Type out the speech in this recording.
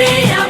be a